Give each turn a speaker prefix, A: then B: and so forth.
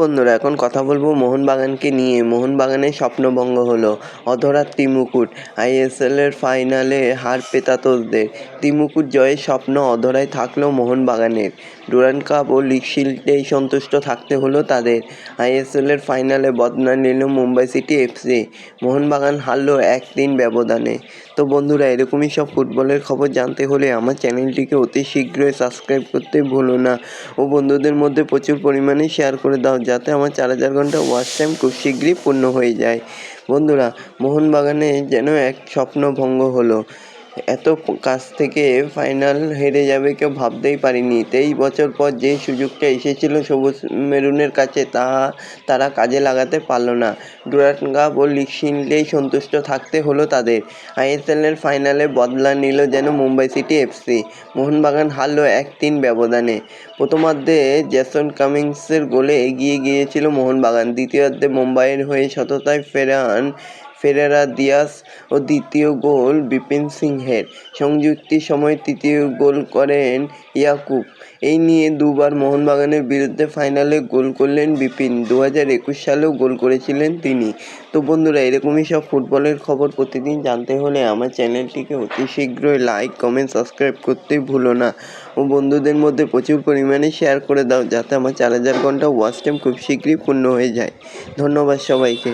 A: বন্ধুরা, এখন কথা বলব মোহনবাগানকে নিয়ে। মোহনবাগানের স্বপ্নভঙ্গ হলো অধরার ত্রিমুকুট আইএসএলের ফাইনালে হার পেতাতোসদের ত্রিমুকুট জয়ের স্বপ্ন অধরায় থাকলেও মোহনবাগানের। ডুরান্ড কাপ ও লিগ শিল্ডেই সন্তুষ্ট থাকতে হলো তাদের। আইএসএলের ফাইনালে বদলা নিল মুম্বাই সিটি এফসি মোহনবাগান হারলো এক তিন ব্যবধানে। তো বন্ধুরা, এরকমই সব ফুটবলের খবর জানতে হলে আমার চ্যানেলটিকে অতি শীঘ্রই সাবস্ক্রাইব করতে ভুলো না। ও বন্ধুদের মধ্যে প্রচুর পরিমাণে শেয়ার করে দাও, যাতে আমার চার হাজার ঘণ্টা ওয়াচ টাইম খুব শীঘ্রই পূর্ণ হয়ে যায়। বন্ধুরা, মোহনবাগানে যেন এক স্বপ্ন ভঙ্গ হলো। এত কাছ থেকে ফাইনাল হেরে যাবে কেউ ভাবতেই পারিনি। তেইশ বছর পর যে সুযোগটা এসেছিল সবুজ মেরুনের কাছে, তা তারা কাজে লাগাতে পারল না। কাপ ও লিগ শিল্ডেই সন্তুষ্ট থাকতে হলো তাদের। আইএসএলের ফাইনালে বদলা নিল যেন মুম্বাই সিটি এফসি মোহনবাগান হারলো এক তিন ব্যবধানে। প্রথমার্ধে জ্যাসন কামিংসের গোলে এগিয়ে গিয়েছিল মোহনবাগান, দ্বিতীয়ার্ধে মুম্বাইয়ের হয়ে সততায় ফেরান ফেরেরা দিয়াস ও দ্বিতীয় গোল বিপিন সিংহের। সংযুক্তির সময় তৃতীয় গোল করেন ইয়াকুব। এই নিয়ে দুবার মোহনবাগানের বিরুদ্ধে ফাইনালে গোল করলেন বিপিন। দু হাজার একুশ সালেও গোল করেছিলেন তিনি। তো বন্ধুরা, এরকমই সব ফুটবলের খবর প্রতিদিন জানতে হলে আমার চ্যানেলটিকে অতি শীঘ্রই লাইক, কমেন্ট, সাবস্ক্রাইব করতে ভুলো না। ও বন্ধুদের মধ্যে প্রচুর পরিমাণে শেয়ার করে দাও, যাতে আমার চার হাজার ঘণ্টা ওয়াচ টাইম খুব শীঘ্রই পূর্ণ হয়ে যায়। ধন্যবাদ সবাইকে।